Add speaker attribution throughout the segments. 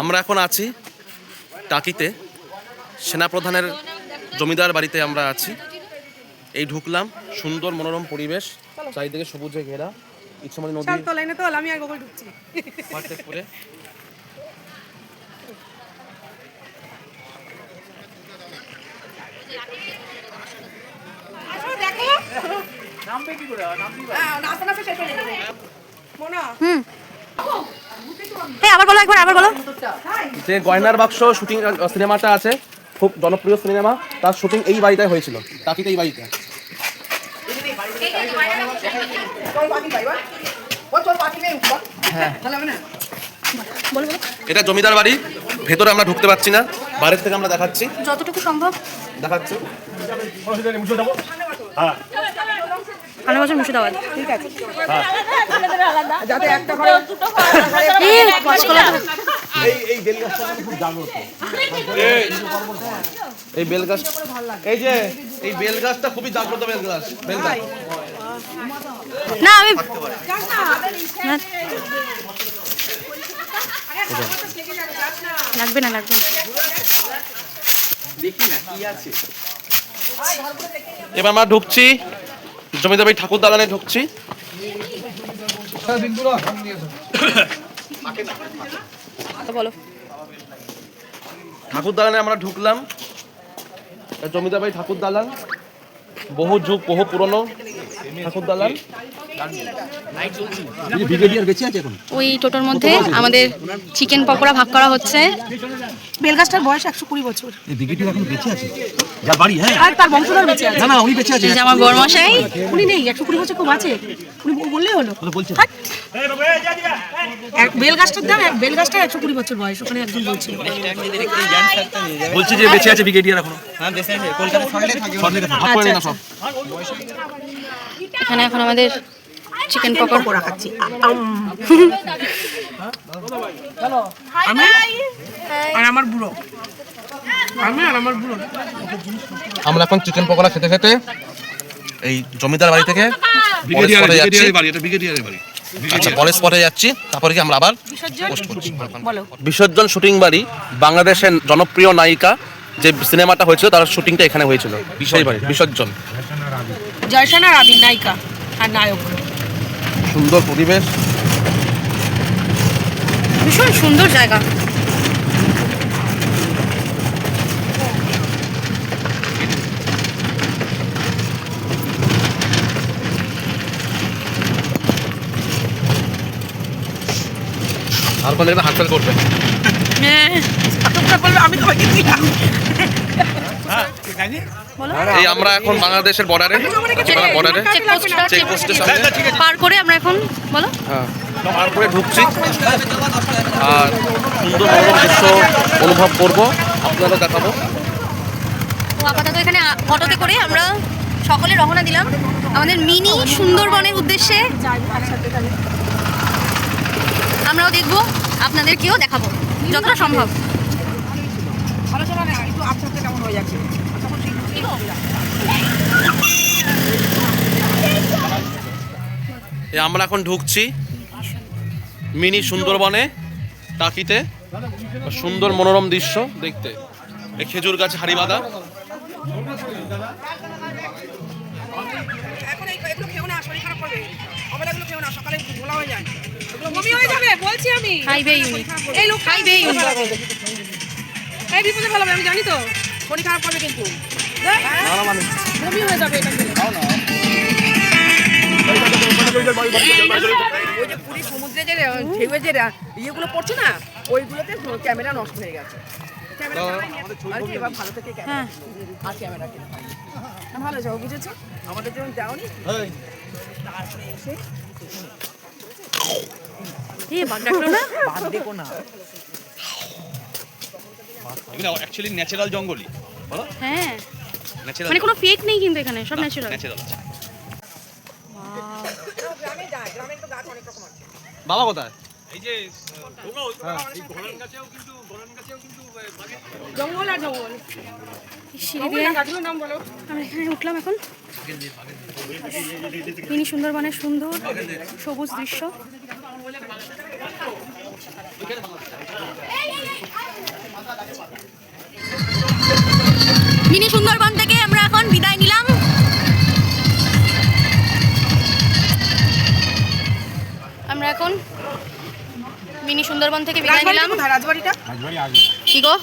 Speaker 1: আমরা এখন আছি টাকিতে। সেনাপ্রধানের জমিদার বাড়িতে আমরা আছি। এই ঢুকলাম সুন্দর মনোরম পরিবেশ চারিদিকে সবুজে ঘেরা। ইচ্ছামণি নদী।
Speaker 2: চল তো লাইনে তো আমি আর গোকুল ঢুকছি
Speaker 1: পার্কের পরে
Speaker 2: আসো দেখো। হ্যাঁ, শেষ হয়ে
Speaker 3: আবার বলো একবার আবার বলো।
Speaker 1: যে গয়নার বাক্স শুটিং সিনেমাটা আছে খুব জনপ্রিয় সিনেমা তার শুটিং এই বাড়িটায় হয়েছিল টাকিতে এই বাড়িতে এটা জমিদার বাড়ি ভেতরে আমরা ঢুকতে পারছি না বাইরের থেকে আমরা দেখাচ্ছি।
Speaker 3: যতটুকু সম্ভব।
Speaker 1: দেখাচ্ছি।
Speaker 3: মুর্শিদাবাদ।
Speaker 2: ঠিক আছে। যাতে একটা ঘরে
Speaker 3: এই
Speaker 1: বেল গাছ এই। যে এই বেল গাছটা খুবই জাগ্রত বেল গাছ বেল গাছ
Speaker 3: না আমি না, লাগবে না। লাগবে না
Speaker 1: এবার আমরা ঢুকছি। জমিদার বাড়ি ঠাকুর দালানে ঢুকছি।
Speaker 3: বলো।
Speaker 1: ঠাকুর দালানে আমরা ঢুকলাম। জমিদার বাড়ি ঠাকুর দালান। বহু যুগ বহু পুরনো ঠাকুর দালান।
Speaker 3: ওই টোটোর মধ্যে আমাদের চিকেন পকোড়া ভাগ করা হচ্ছে।
Speaker 2: বেলগাছটার বয়স একশো কুড়ি বছর।
Speaker 4: এখন বেঁচে আছে? যা বাড়ি হ্যাঁ।
Speaker 2: আর তার বংশধর বেঁচে আছে।
Speaker 4: না না উনি বেঁচে আছে।
Speaker 3: আমার বড়মশাই
Speaker 2: উনি নেই একশো কুড়ি বছর খুব আছে। উনি বললেই হলো।
Speaker 4: বলে বলছে।
Speaker 2: এক বেলগাছটার দাম এক বেলগাছটা একশো কুড়ি বছর বয়স ওখানে একজন বলছিল
Speaker 4: বলছে যে বেঁচে আছে ব্রিগেডিয়ার এখনও। হ্যাঁ বেঁচে আছে কলকাতা থাকে।
Speaker 1: না সব।
Speaker 3: এখানে এখন আমাদের চিকেন পকোড়া
Speaker 2: খাচ্ছি। আম। আমি আর আমার বুড়ো। আমি আর আমার বুড়ো
Speaker 1: আমরা এখন চিকেন পকোড়া খেতে খেতে এই জমিদার বাড়ি থেকে আচ্ছা স্পটে যাচ্ছি। তারপরে কি আমরা আবার পোস্ট করছি? বিসর্জন শুটিং বাড়ি বাংলাদেশের জনপ্রিয় নায়িকা যে সিনেমাটা হয়েছিল তার শুটিংটা এখানে হয়েছিল। বাড়ি বিসর্জন।
Speaker 2: জয়সানা রাবি নায়িকা আর নায়ক।
Speaker 1: সুন্দর পরিবেশ।
Speaker 3: ভীষণ সুন্দর জায়গা।
Speaker 1: তারপর দেখবে হাততালি করবে।
Speaker 3: হ্যাঁ,
Speaker 2: আমি তোমাকে দিলাম।
Speaker 1: এই আমরা এখন বাংলাদেশের বর্ডারে বর্ডারে সামনে।
Speaker 3: পার করে আমরা এখন বলো।
Speaker 1: হ্যাঁ তারপরে ঢুকছি। আর সুন্দর মনোরম দৃশ্য অনুভব করব আপনাদের দেখাবো।
Speaker 3: তো আপাতত এখানে অটোতে করে আমরা সকলে রওনা দিলাম। আমাদের মিনি সুন্দরবনের উদ্দেশ্যে। আমরাও দেখব আপনাদেরকেও দেখাবো যতটা সম্ভব।
Speaker 1: আমরা এখন ঢুকছি মিনি সুন্দরবনে টাকিতে সুন্দর মনোরম দৃশ্য দেখতে। এই খেজুর গাছ হাড়ি বাঁধা
Speaker 2: এখন এগুলো খেও না শরীর খারাপ করবে। অবেলাগুলো খেও না সকালে ঘোলা হয়ে যায়। বমি হয়ে যাবে বলছি আমি।
Speaker 3: হাইওয়ে ইউনিট
Speaker 2: এই লোক
Speaker 3: হাইওয়ে ইউনিট
Speaker 2: এই বিপদে ফেলাবে আমি জানি তো। শরীর খারাপ করবে কিন্তু। বমি হয়ে? যাবে এটা খেলে। ওই যে পুরী সমুদ্রে যে ঢেউয়ে যে ইয়েগুলো পড়ছে না ওইগুলোতে ক্যামেরা নষ্ট হয়ে গেছে। এবার ভালো থেকে ক্যামেরা আর ক্যামেরা ভালো যাও বুঝেছ? আমাদের জন্য যাওনি।
Speaker 3: এই বাঘ ডাকলো না?
Speaker 2: বাদ দেখো না।
Speaker 4: এগুলো অ্যাকচুয়ালি ন্যাচারাল জঙ্গলই। বলো।
Speaker 3: হ্যাঁ।
Speaker 4: ন্যাচারাল
Speaker 3: মানে কোনো ফেক নেই কিন্তু এখানে সব ন্যাচারাল
Speaker 4: ন্যাচারাল
Speaker 2: গ্রামে যায় গ্রামে তো গাছ অনেক রকম আছে
Speaker 1: বাবা কোথায়
Speaker 4: এই যে
Speaker 2: জঙ্গল আর জঙ্গল।
Speaker 3: সিঁড়ি দিয়ে।
Speaker 2: গাছগুলোর নাম বলো।
Speaker 3: আমরা এখানে উঠলাম এখন। মিনি সুন্দরবনের সুন্দর সবুজ দৃশ্য। মিনি সুন্দরবন থেকে আমরা এখন বিদায় নিলাম। আমরা এখন মিনি সুন্দরবন থেকে বিদায় নিলাম।
Speaker 2: রাজবাড়িটা?
Speaker 3: কি গো?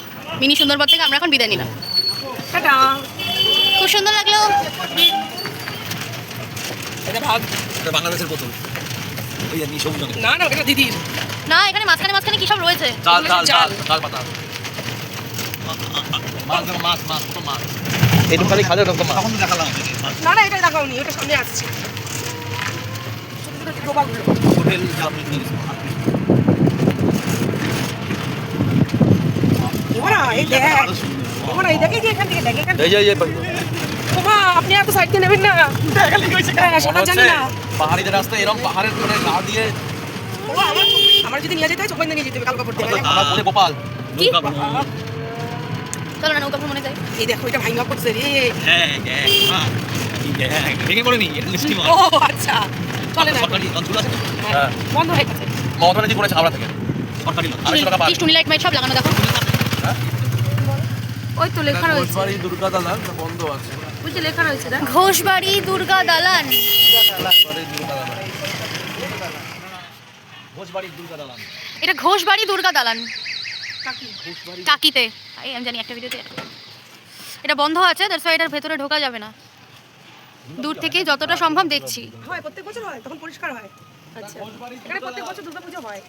Speaker 3: মিনি সুন্দরবন থেকে আমরা এখন বিদায় নিলাম। খুব সুন্দর লাগল।
Speaker 2: এটা ভাগ
Speaker 4: বাংলাদেশের প্রথম এই যে সবুজ রঙের।
Speaker 2: না না এটা দিদির।
Speaker 3: না এখানে মাঝখানে মাঝখানে কি সব রয়েছে?
Speaker 1: চাল চাল চাল।
Speaker 2: চাল।
Speaker 1: পাতা।
Speaker 4: মাছ দেখো, মাছ মাছ মাছ।
Speaker 1: এইটুকু খালি খালে ওরকম মাছ?
Speaker 4: দেখালাম।
Speaker 2: না না এটা দেখাওনি ওটা সামনে আসছে।
Speaker 4: হোটেল যে আপনি নিয়ে গেছেন, আপনি।
Speaker 2: ওরা এই দেখ। ওরা এই দেখে যে এখান থেকে দেখে এখান
Speaker 1: এই যে এই যে।
Speaker 2: ওমা আপনি এত সাইডে নেবেন না। হ্যাঁ, সেটা জানি না।
Speaker 1: পাহাড়িদের রাস্তা এরকম পাহাড়ের করে গা দিয়ে
Speaker 2: আমার আমার যদি নিয়ে যেতে হয় চোখ নিয়ে যেতে হবে কাল কাপড় দিয়ে
Speaker 1: আমার বলে গোপাল
Speaker 3: কি?
Speaker 4: নৌকা বানানো।
Speaker 3: চলো না নৌকা ভ্রমণে যাই।
Speaker 2: এই দেখো এটা ভাঙা পড়ছে রে।
Speaker 4: হ্যাঁ, হ্যাঁ, হ্যাঁ। হ্যাঁ, ভেঙে পড়েনি।
Speaker 2: ও আচ্ছা। চলে না।
Speaker 4: সরকারি লঞ্চগুলো আছে
Speaker 2: বন্ধ হয়ে গেছে।
Speaker 1: মমতা ব্যানার্জি করেছে হাওড়া থেকে।
Speaker 4: সরকারি লঞ্চ।
Speaker 1: আড়াইশো টাকা
Speaker 3: টুনি লাইট মাইট সব লাগানো দেখো। ওই তো লেখা রয়েছে।
Speaker 1: দুর্গা দালান বন্ধ আছে।
Speaker 2: বুঝতে লেখা রয়েছে
Speaker 3: ঘোষবাড়ি দুর্গা দালান।
Speaker 1: ঘোষবাড়ি দুর্গা দালান।
Speaker 4: ঘোষবাড়ির দুর্গা দালান।
Speaker 3: এটা ঘোষবাড়ি। দুর্গা দালান টাকিতে আমি জানি একটা ভিডিওতে এটা। বন্ধ আছে দ্যাটস এটার ভেতরে ঢোকা যাবে না। দূর থেকে যতটা সম্ভব দেখছি।
Speaker 2: হয় প্রত্যেক বছর হয় তখন পরিষ্কার হয়। আচ্ছা। এখানে প্রত্যেক বছর দুর্গাপুজো হয়।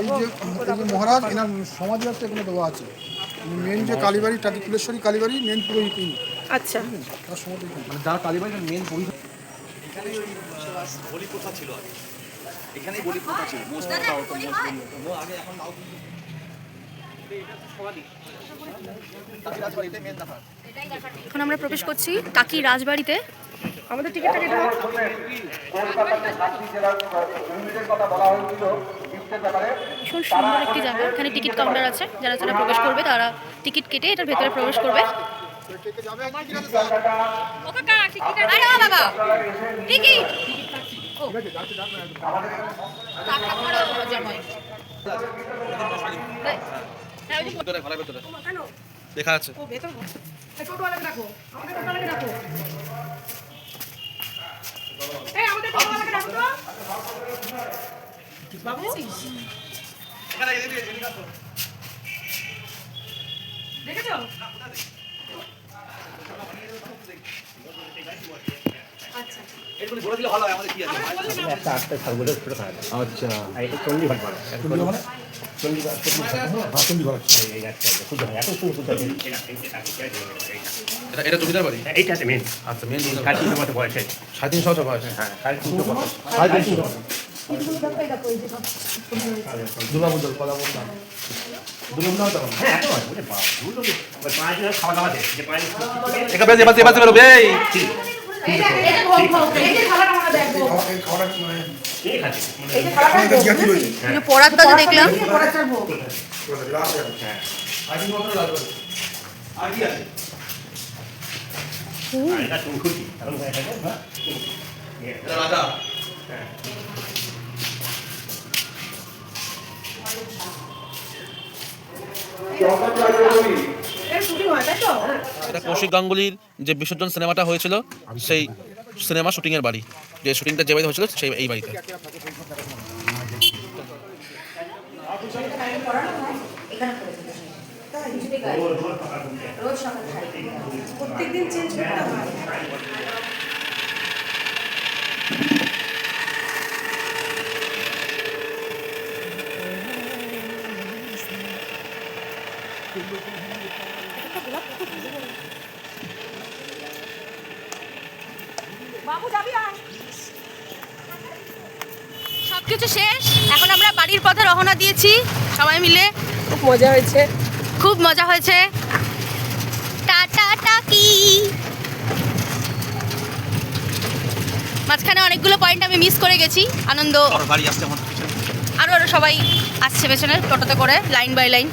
Speaker 5: এই যে মহারাজ এনার সমাধি আছে এখানে দেওয়া আছে। মেন যে কালীবাড়ি টাকি কুলেশ্বরী কালীবাড়ি মেন পুরোহিত।
Speaker 2: আচ্ছা
Speaker 5: তার সমাধি
Speaker 1: মানে যার কালীবাড়ির মেন পরিচয়
Speaker 4: বলি প্রথা ছিল আগে। এখানেই বলি প্রথা ছিল। প্রথা হতো, বলি। ও আগে এখন নাও
Speaker 3: এখন আমরা প্রবেশ করছি কাকি রাজবাড়িতে
Speaker 2: আমাদের টিকিটটা কেটে দাও
Speaker 3: ভীষণ সুন্দর একটি জায়গা। এখানে টিকিট কাউন্টার আছে। যারা যারা প্রবেশ করবে তারা টিকিট কেটে এটার ভেতরে প্রবেশ করবে।
Speaker 1: লেখা আছে
Speaker 2: আমাদের দেখেছ? আচ্ছা।
Speaker 4: এরকম বলে দিলে ভালো হয় আমাদের কি আছে?
Speaker 2: আমরা বললে না
Speaker 1: এটা এটা জমিদার বাড়ি?
Speaker 6: এইটা মেন।
Speaker 1: আচ্ছা মেন বাড়ি।
Speaker 6: তিনশো বয়স। আছে
Speaker 1: সাড়ে তিনশো বছর। বয়স
Speaker 6: হ্যাঁ কাল
Speaker 1: বললাম
Speaker 6: হ্যাঁ
Speaker 3: পড়ার কাজে দেখলাম।
Speaker 4: আর
Speaker 6: এটা তুমি খুশি কারণ এটা হ্যাঁ।
Speaker 2: শুটিং হয়।
Speaker 1: এটা কৌশিক গাঙ্গুলির যে বিসর্জন সিনেমাটা হয়েছিল, সেই সিনেমা শুটিংয়ের বাড়ি। যে শুটিংটা যে বাড়িতে হয়েছিল, সেই এই বাড়িতে।
Speaker 2: প্রত্যেকদিন চেঞ্জ করতে হয় বাবু যাবি আয়
Speaker 3: সবকিছু শেষ এখন আমরা বাড়ির পথে রওনা দিয়েছি সবাই মিলে।
Speaker 2: খুব মজা হয়েছে।
Speaker 3: খুব মজা হয়েছে। টাটা টাকি। মাঝখানে অনেকগুলো পয়েন্ট আমি মিস করে গেছি আনন্দ।
Speaker 4: আরও গাড়ি আসছে আমাদের পিছনে।
Speaker 3: আরও আরও সবাই আসছে পেছনে টোটোতে করে লাইন বাই লাইন